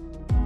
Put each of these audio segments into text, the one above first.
thank you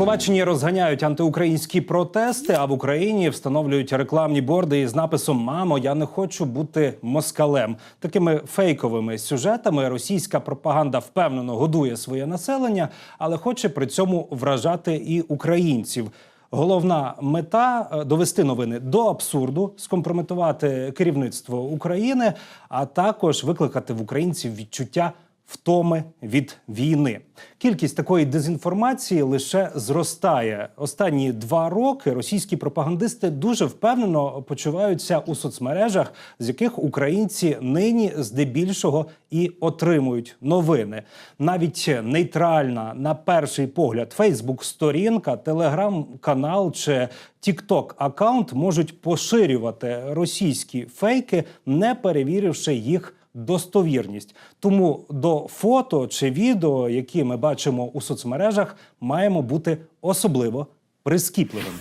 Словаччині розганяють антиукраїнські протести, а в Україні встановлюють рекламні борди із написом Мамо, я не хочу бути москалем. Такими фейковими сюжетами російська пропаганда впевнено годує своє населення, але хоче при цьому вражати і українців. Головна мета е, довести новини до абсурду, скомпрометувати керівництво України, а також викликати в українців відчуття втоми від війни. Кількість такої дезінформації лише зростає. Останні два роки російські пропагандисти дуже впевнено почуваються у соцмережах, з яких українці нині здебільшого і отримують новини. Навіть нейтральна на перший погляд Фейсбук-сторінка, телеграм-канал чи тікток аккаунт можуть поширювати російські фейки, не перевіривши їх достовірність. Тому до фото чи відео, які ми бачимо у соцмережах, маємо бути особливо прискіпливими.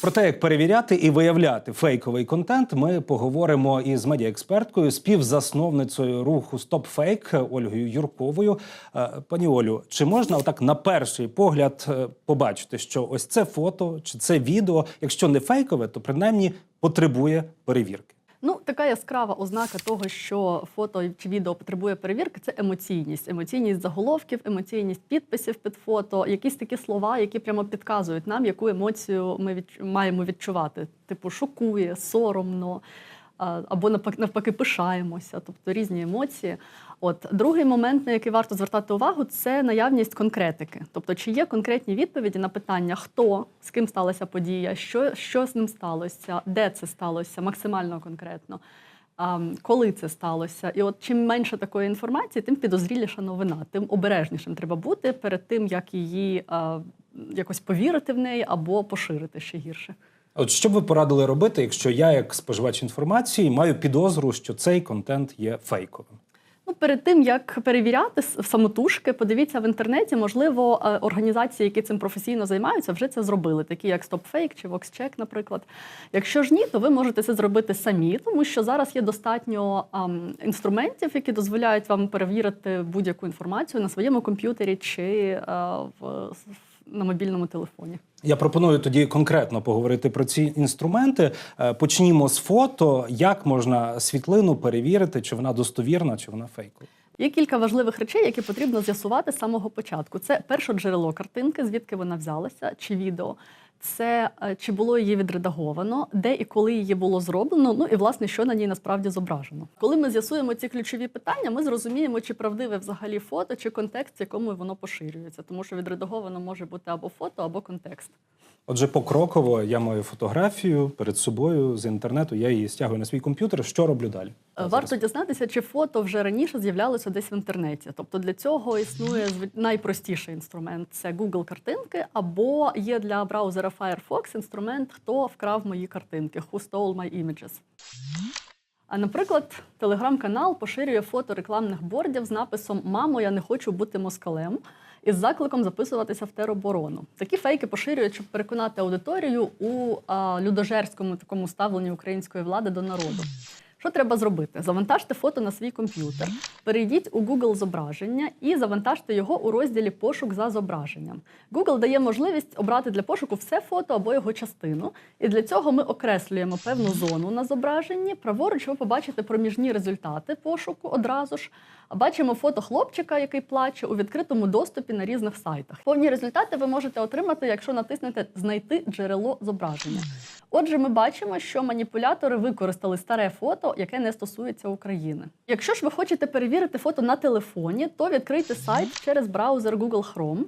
Про те, як перевіряти і виявляти фейковий контент, ми поговоримо із медіаексперткою, співзасновницею руху «Стопфейк» Ольгою Юрковою. Е, Пані Олю, чи можна отак на перший погляд е, побачити, що ось це фото чи це відео, якщо не фейкове, то принаймні потребує перевірки? Ну, така яскрава ознака того, що фото чи відео потребує перевірки, це емоційність. Емоційність заголовків, емоційність підписів під фото, якісь такі слова, які прямо підказують нам, яку емоцію ми від... маємо відчувати. Типу, шокує, соромно. Або навпаки, пишаємося, тобто різні емоції. От другий момент, на який варто звертати увагу, це наявність конкретики. Тобто, чи є конкретні відповіді на питання, хто з ким сталася подія, що, що з ним сталося, де це сталося, максимально конкретно. Коли це сталося, і от чим менше такої інформації, тим підозріліша новина, тим обережнішим треба бути перед тим, як її якось повірити в неї або поширити ще гірше. От що б ви порадили робити, якщо я, як споживач інформації, маю підозру, що цей контент є фейковим? Ну, перед тим як перевіряти самотужки, подивіться в інтернеті. Можливо, е, організації, які цим професійно займаються, вже це зробили, такі як StopFake чи VoxCheck, наприклад. Якщо ж ні, то ви можете це зробити самі, тому що зараз є достатньо ам, інструментів, які дозволяють вам перевірити будь-яку інформацію на своєму комп'ютері чи е, в, на мобільному телефоні. Я пропоную тоді конкретно поговорити про ці інструменти. Е, Почнімо з фото. Як можна світлину перевірити, чи вона достовірна, чи вона фейкова? Є кілька важливих речей, які потрібно з'ясувати з самого початку. Це перше джерело картинки, звідки вона взялася, чи відео. Це е, чи було її відредаговано, де і коли її було зроблено. Ну і власне, що на ній насправді зображено. Коли ми з'ясуємо ці ключові питання, ми зрозуміємо, чи правдиве взагалі фото, чи контекст, в якому воно поширюється, тому що відредаговано може бути або фото, або контекст. Отже, покроково я маю фотографію перед собою з інтернету. Я її стягую на свій комп'ютер. Що роблю далі? Е, Варто дізнатися, чи фото вже раніше з'являлося десь в інтернеті. Тобто для цього існує найпростіший інструмент це Google картинки, або є для браузера Firefox інструмент Хто вкрав мої картинки Who stole my images. А наприклад, телеграм-канал поширює фото рекламних бордів з написом Мамо, я не хочу бути москалем із закликом записуватися в тероборону. Такі фейки поширюють, щоб переконати аудиторію у а, людожерському такому ставленні української влади до народу. Що треба зробити? Завантажте фото на свій комп'ютер, перейдіть у Google зображення і завантажте його у розділі Пошук за зображенням. Google дає можливість обрати для пошуку все фото або його частину. І для цього ми окреслюємо певну зону на зображенні. Праворуч ви побачите проміжні результати пошуку одразу ж. Бачимо фото хлопчика, який плаче у відкритому доступі на різних сайтах. Повні результати ви можете отримати, якщо натиснете Знайти джерело зображення. Отже, ми бачимо, що маніпулятори використали старе фото, яке не стосується України. Якщо ж ви хочете перевірити фото на телефоні, то відкрийте сайт через браузер Google Chrome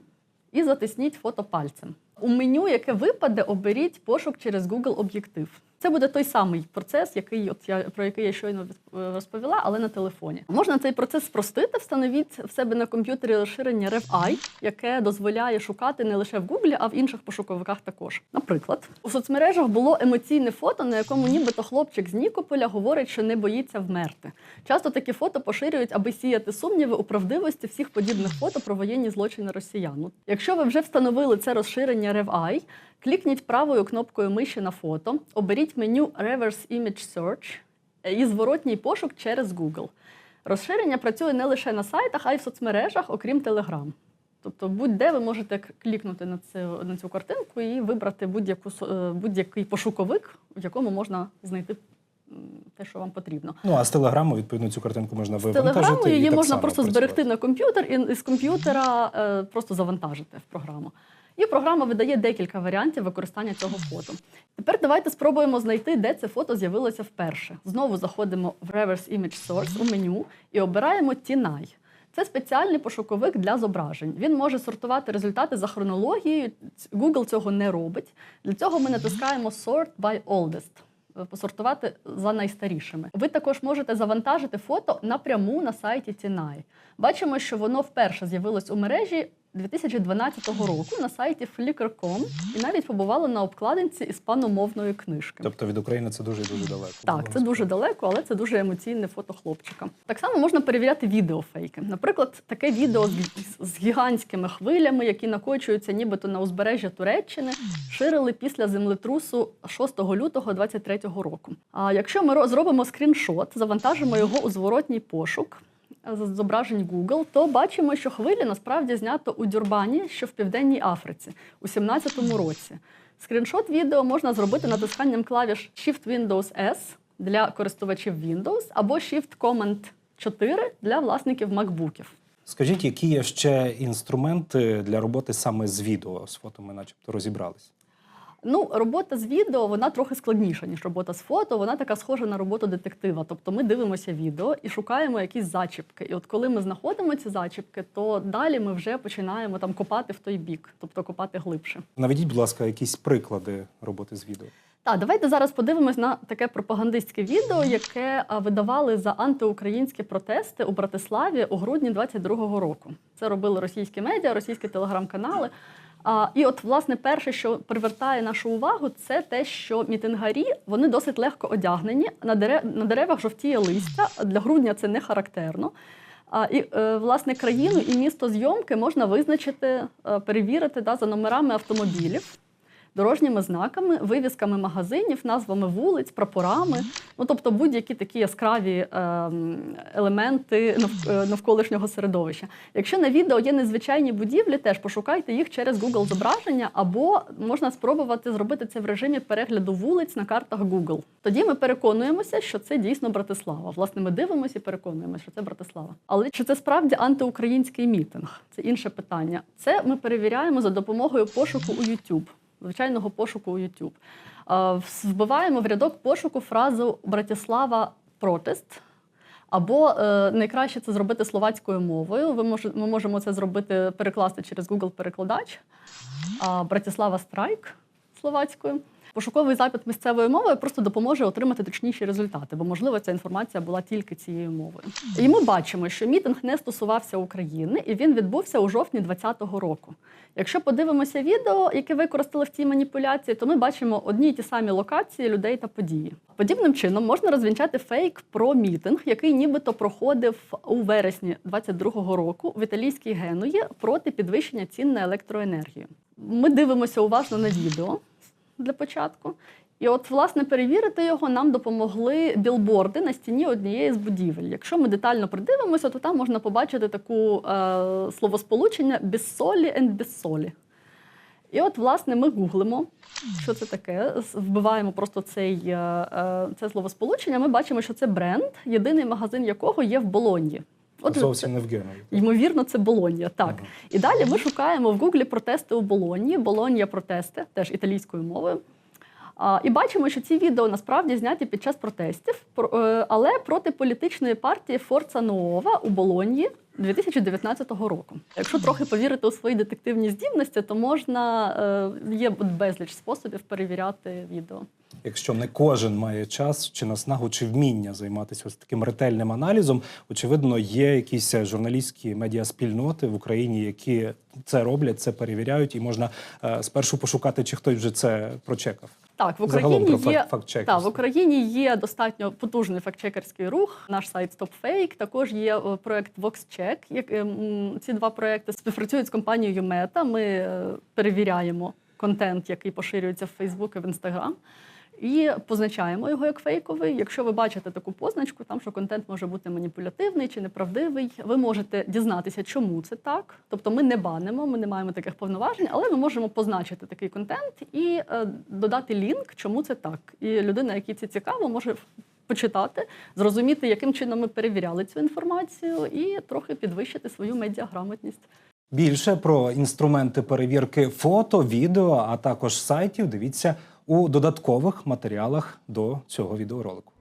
і затисніть фото пальцем. У меню, яке випаде, оберіть пошук через Google об'єктив. Це буде той самий процес, який от я про який я щойно від- розповіла, але на телефоні. Можна цей процес спростити, встановіть в себе на комп'ютері розширення RevEye, яке дозволяє шукати не лише в Google, а в інших пошуковиках також. Наприклад, у соцмережах було емоційне фото, на якому нібито хлопчик з Нікополя говорить, що не боїться вмерти. Часто такі фото поширюють, аби сіяти сумніви у правдивості всіх подібних фото про воєнні злочини росіян. Якщо ви вже встановили це розширення RevEye, клікніть правою кнопкою миші на фото, оберіть меню Reverse Image Search і зворотній пошук через Google. Розширення працює не лише на сайтах, а й в соцмережах, окрім Telegram. Тобто будь-де ви можете клікнути на цю, на цю картинку і вибрати будь-яку, е, будь-який пошуковик, в якому можна знайти те, що вам потрібно. Ну а з телеграму, відповідно, цю картинку можна З вивантажити. телеграму і її так можна само просто працювати. зберегти на комп'ютер і з комп'ютера е, просто завантажити в програму. І програма видає декілька варіантів використання цього фото. Тепер давайте спробуємо знайти, де це фото з'явилося вперше. Знову заходимо в Reverse Image Source у меню і обираємо TINAI. Це спеціальний пошуковик для зображень. Він може сортувати результати за хронологією. Google цього не робить. Для цього ми натискаємо Sort by Oldest посортувати за найстарішими. Ви також можете завантажити фото напряму на сайті TINAI. Бачимо, що воно вперше з'явилось у мережі 2012 року на сайті Flickr.com і навіть побувало на обкладинці іспаномовної книжки. Тобто від України це дуже і дуже далеко. Так, це дуже далеко, але це дуже емоційне фото хлопчика. Так само можна перевіряти відеофейки. Наприклад, таке відео з, гігантськими хвилями, які накочуються нібито на узбережжя Туреччини, ширили після землетрусу 6 лютого 2023 року. А якщо ми ро- зробимо скріншот, завантажимо його у зворотній пошук. Зображень Google, то бачимо, що хвилі насправді знято у Дюрбані, що в Південній Африці, у 17-му році. Скріншот відео можна зробити натисканням клавіш Shift Windows S для користувачів Windows або Shift Command 4 для власників MacBookів. Скажіть, які є ще інструменти для роботи саме з відео? З фото ми начебто розібрались. Ну, робота з відео вона трохи складніша, ніж робота з фото. Вона така схожа на роботу детектива. Тобто ми дивимося відео і шукаємо якісь зачіпки. І от коли ми знаходимо ці зачіпки, то далі ми вже починаємо там копати в той бік, тобто копати глибше. Наведіть, будь ласка, якісь приклади роботи з відео. Так, давайте зараз подивимось на таке пропагандистське відео, яке видавали за антиукраїнські протести у Братиславі у грудні 22-го року. Це робили російські медіа, російські телеграм-канали. А, і от, власне, перше, що привертає нашу увагу, це те, що мітингарі вони досить легко одягнені. На, дерев, на деревах жовтіє листя. Для грудня це не характерно. А, і, е, власне, країну і місто зйомки можна визначити, е, перевірити да, за номерами автомобілів дорожніми знаками, вивісками магазинів, назвами вулиць, прапорами. Ну тобто будь-які такі яскраві ем, елементи е, навколишнього середовища. Якщо на відео є незвичайні будівлі, теж пошукайте їх через Google зображення, або можна спробувати зробити це в режимі перегляду вулиць на картах Google. Тоді ми переконуємося, що це дійсно Братислава. Власне, ми дивимося і переконуємося, що це Братислава. Але чи це справді антиукраїнський мітинг? Це інше питання. Це ми перевіряємо за допомогою пошуку у YouTube звичайного пошуку у YouTube. Е, Вбиваємо в рядок пошуку фразу Братіслава протест. Або е, найкраще це зробити словацькою мовою. Ви мож, ми можемо це зробити, перекласти через Google перекладач. А, Братислава страйк словацькою. Пошуковий запит місцевою мовою просто допоможе отримати точніші результати, бо можливо ця інформація була тільки цією мовою. І ми бачимо, що мітинг не стосувався України, і він відбувся у жовтні 2020 року. Якщо подивимося відео, яке використали в цій маніпуляції, то ми бачимо одні й ті самі локації людей та події. Подібним чином можна розвінчати фейк про мітинг, який нібито проходив у вересні 22-го року в італійській Генуї проти підвищення цін на електроенергію. Ми дивимося уважно на відео для початку. І от, власне, перевірити його нам допомогли білборди на стіні однієї з будівель. Якщо ми детально придивимося, то там можна побачити таку е, словосполучення без солі and без солі. І от, власне, ми гуглимо, що це таке. Вбиваємо просто цей, е, е, це словосполучення. Ми бачимо, що це бренд, єдиний магазин якого є в Болоньї. От Зовсім не в Генові. Ймовірно, це Болонія. Так. Ага. І далі ми шукаємо в Гуглі протести у Болонії. Болонья протести, теж італійською мовою. І бачимо, що ці відео насправді зняті під час протестів, про- е, але проти політичної партії Форца Нуова у Болоньї 2019 року. Якщо трохи повірити у свої детективні здібності, то можна е, є безліч способів перевіряти відео. Якщо не кожен має час чи наснагу, чи вміння займатися ось таким ретельним аналізом, очевидно, є якісь журналістські медіаспільноти в Україні, які це роблять, це перевіряють, і можна е, спершу пошукати, чи хтось вже це прочекав. Так, в Загалом Україні про є факт- та, в Україні є достатньо потужний фактчекерський рух. Наш сайт StopFake. Також є е, проект VoxCheck. Як ем, ці два проекти співпрацюють з компанією Meta. Ми е, перевіряємо контент, який поширюється в Facebook і в Instagram. І позначаємо його як фейковий. Якщо ви бачите таку позначку, там що контент може бути маніпулятивний чи неправдивий, ви можете дізнатися, чому це так. Тобто ми не банимо, ми не маємо таких повноважень, але ми можемо позначити такий контент і е, додати лінк, чому це так. І людина, якій це цікаво, може почитати, зрозуміти, яким чином ми перевіряли цю інформацію, і трохи підвищити свою медіаграмотність. Більше про інструменти перевірки фото, відео, а також сайтів дивіться у додаткових матеріалах до цього відеоролику.